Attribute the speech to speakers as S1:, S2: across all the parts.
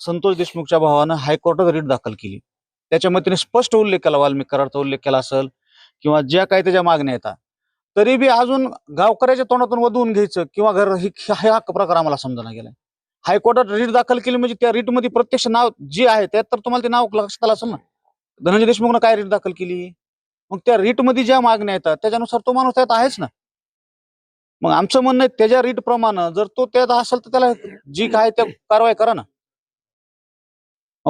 S1: संतोष देशमुखच्या भावानं हायकोर्टात रीट दाखल केली. त्याच्यामध्ये त्याने स्पष्ट उल्लेख केला वाल्मिक करारचा उल्लेख केला असेल किंवा ज्या काही त्याच्या मागण्या येतात तरी बी अजून गावकऱ्याच्या तोंडातून वधवून घ्यायचं किंवा घर ही हा प्रकार आम्हाला समजायला गेलाय. हायकोर्टात रीट दाखल केली म्हणजे त्या रीटमध्ये प्रत्यक्ष नाव जे आहे त्यात तर तुम्हाला ते नाव लक्षात आलं असेल ना? धनंजय देशमुखनं काय रीट दाखल केली? मग त्या रीटमध्ये ज्या मागण्या येतात त्याच्यानुसार तो माणूस त्यात आहेच ना? मग आमचं म्हणणं आहे त्याच्या रीट प्रमाणे जर तो त्यात असेल तर त्याला जी काय त्या कारवाई करा ना.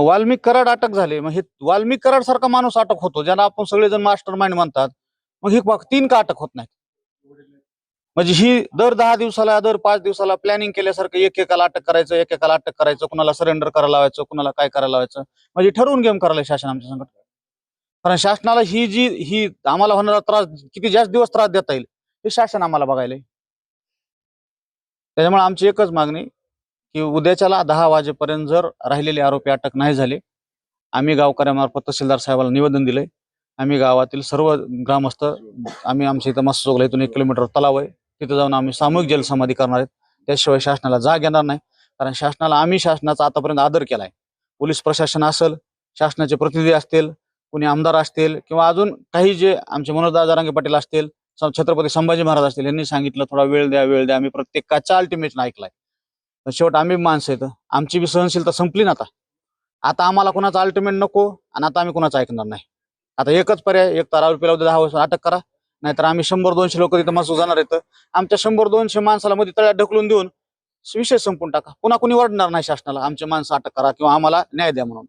S1: वाल्मिक कराड अटक झाले. मग हे वाल्मिक कराड सारखा माणूस अटक होतो ज्यांना आपण सगळेजण मास्टर माइंड म्हणतात. मग ही बघ तीन का अटक होत नाही म्हणजे ही दर दहा दिवसाला दर पाच दिवसाला प्लॅनिंग केल्यासारखं एक एकाला अटक करायचं एक एकाला अटक करायचं कुणाला सरेंडर करायला लावायचं कुणाला काय करायला लावायचं. म्हणजे ठरवून गेम करायला शासन आमच्या संकट कारण शासनाला ही जी ही आम्हाला होणारा त्रास किती जास्त दिवस त्रास देता येईल हे शासन आम्हाला बघायला त्याच्यामुळे आमची एकच मागणी की उद्याच्याला दहा वाजेपर्यंत जर राहिलेले आरोपी अटक नाही झाले आम्ही गावकऱ्यामार्फत तहसीलदार साहेबाला निवेदन दिलंय. आम्ही गावातील सर्व ग्रामस्थ आम्ही आमच्या इथं मस्त इथून एक किलोमीटर तलाव आहे. तिथं जाऊन आम्ही सामूहिक जलसमाधी करणार आहेत. त्याशिवाय शासनाला जाग येणार नाही. कारण शासनाला आम्ही शासनाचा आतापर्यंत आदर केलाय. पोलीस प्रशासन असेल शासनाचे प्रतिनिधी असतील कोणी आमदार असतील किंवा अजून काही जे आमचे मनोजदार जारांगे पाटील असतील छत्रपती संभाजी महाराज असतील यांनी सांगितलं थोडा वेळ द्या वेळ द्या. आम्ही प्रत्येकाच्या अल्टिमेटनं ऐकलाय. पण शेवट आम्ही माणसं आहेत. आमची बी सहनशीलता संपली ना आता. आता आम्हाला कोणाचा अल्टिमेट नको आणि आता आम्ही कोणाचं ऐकणार नाही. आता एकच पर्याय एक तारावर पिला उद्या दहा वर्ष अटक करा नाहीतर आम्ही शंभर दोनशे लोक तिथं मस्त जाणार आहेत. आमच्या शंभर दोनशे माणसाला मध्ये तळ्यात ढकलून देऊन विषय संपून टाका. पुन्हा कोणी वाढणार नाही शासनाला. आमचे माणसं अटक करा किंवा आम्हाला न्याय द्या म्हणून.